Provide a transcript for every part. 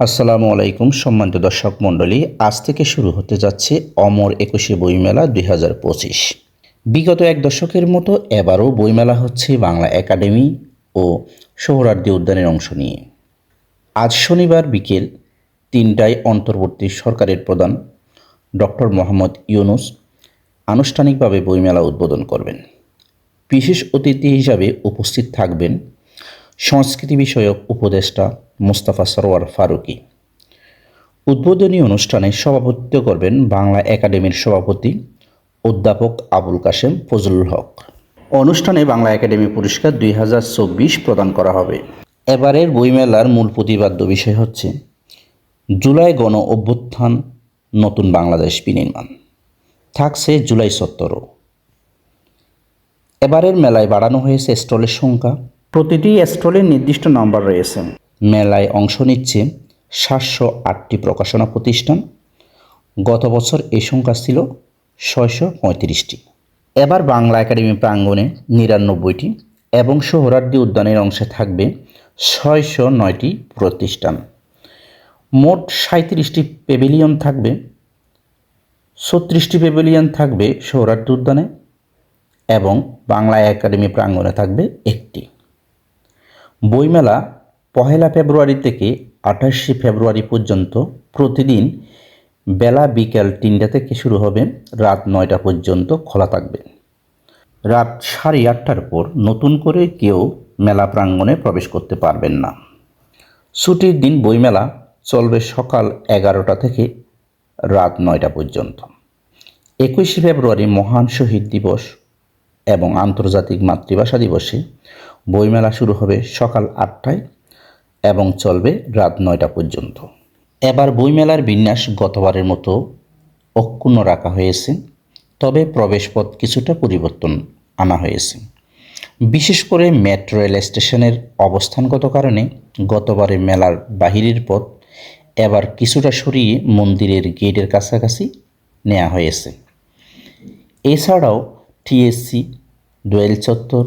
আসসালামু আলাইকুম সম্মানিত দর্শক মণ্ডলী, আজ থেকে শুরু হতে যাচ্ছে অমর একুশে বইমেলা দুই হাজার পঁচিশ। বিগত এক দশকের মতো এবারও বইমেলা হচ্ছে বাংলা একাডেমি ও সোহরার্দি উদ্যানের অংশ নিয়ে। আজ শনিবার বিকেল তিনটায় অন্তর্বর্তী সরকারের প্রধান ডক্টর মোহাম্মদ ইউনুস আনুষ্ঠানিকভাবে বইমেলা উদ্বোধন করবেন। বিশেষ অতিথি হিসাবে উপস্থিত থাকবেন সংস্কৃতি বিষয়ক উপদেষ্টা মোস্তাফা সরোয়ার ফারুকী। উদ্বোধনী অনুষ্ঠানে সভাপতিত্ব করবেন বাংলা একাডেমির সভাপতি অধ্যাপক আবুল কাশেম ফজলুল হক। অনুষ্ঠানে বাংলা একাডেমি পুরস্কার দুই হাজার চব্বিশ প্রদান করা হবে। এবারের বইমেলার মূল প্রতিপাদ্য বিষয় হচ্ছে, জুলাই গণ অভ্যুত্থান, নতুন বাংলাদেশ বিনির্মাণ। থাকছে জুলাই সত্তরও এবারের মেলায় বাড়ানো হয়েছে স্টলের সংখ্যা। প্রতিটি স্টলের নির্দিষ্ট নাম্বার রয়েছে। মেলায় অংশ নিচ্ছে সাতশো আটটি প্রকাশনা প্রতিষ্ঠান। গত বছর এই সংখ্যা ছিল ছয়শো পঁয়ত্রিশটি। এবার বাংলা একাডেমি প্রাঙ্গণে নিরানব্বইটি এবং সোহরার্দি উদ্যানের অংশে থাকবে ছয়শো নয়টি প্রতিষ্ঠান। মোট সাঁত্রিশটি পেভিলিয়ন থাকবে। ছত্রিশটি পেভিলিয়ন থাকবে সোহরার্দি উদ্যানে এবং বাংলা একাডেমি প্রাঙ্গণে থাকবে একটি। বইমেলা পহেলা ফেব্রুয়ারি থেকে আঠাশে ফেব্রুয়ারি পর্যন্ত প্রতিদিন বেলা বিকেল তিনটা থেকে শুরু হবে, রাত নয়টা পর্যন্ত খোলা থাকবে। রাত সাড়ে আটটার পর নতুন করে কেউ মেলা প্রাঙ্গণে প্রবেশ করতে পারবেন না। ছুটির দিন বইমেলা চলবে সকাল এগারোটা থেকে রাত নয়টা পর্যন্ত। একুশে ফেব্রুয়ারি মহান শহীদ দিবস এবং আন্তর্জাতিক মাতৃভাষা দিবসে বইমেলা শুরু হবে সকাল আটটায় এবং চলবে রাত নয়টা পর্যন্ত। এবার বইমেলার বিন্যাস গতবারের মতো অক্ষুণ্ণ রাখা হয়েছে, তবে প্রবেশপথ কিছুটা পরিবর্তন আনা হয়েছে। বিশেষ করে মেট্রো রেল স্টেশনের অবস্থানগত কারণে গতবারে মেলার বাহিরের পথ এবার কিছুটা সরিয়ে মন্দিরের গেটের কাছাকাছি নেওয়া হয়েছে। এছাড়াও TSC, Doel Chattar,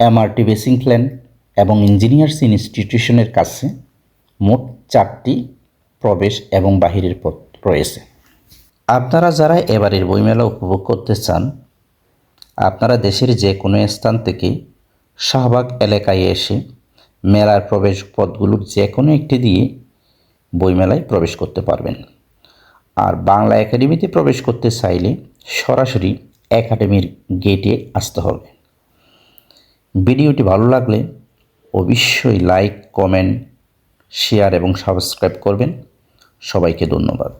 MRT basing plan এবং ইঞ্জিনিয়ার্স ইনস্টিটিউশনের কাছে মোট চারটি প্রবেশ এবং বাহিরের পথ রয়েছে। আপনারা যারা এবারের বইমেলা উপভোগ করতে চান, আপনারা দেশের যে কোনো স্থান থেকে শাহবাগ এলাকায় এসে মেলার প্রবেশ পথগুলোর যে কোনো একটি দিয়ে বইমেলায় প্রবেশ করতে পারবেন। আর বাংলা একাডেমিতে প্রবেশ করতে চাইলে সরাসরি একাডেমির গেটে আসতে হবে। ভিডিওটি ভালো লাগলে অবশ্যই লাইক কমেন্ট শেয়ার এবং সাবস্ক্রাইব করবেন। সবাইকে ধন্যবাদ।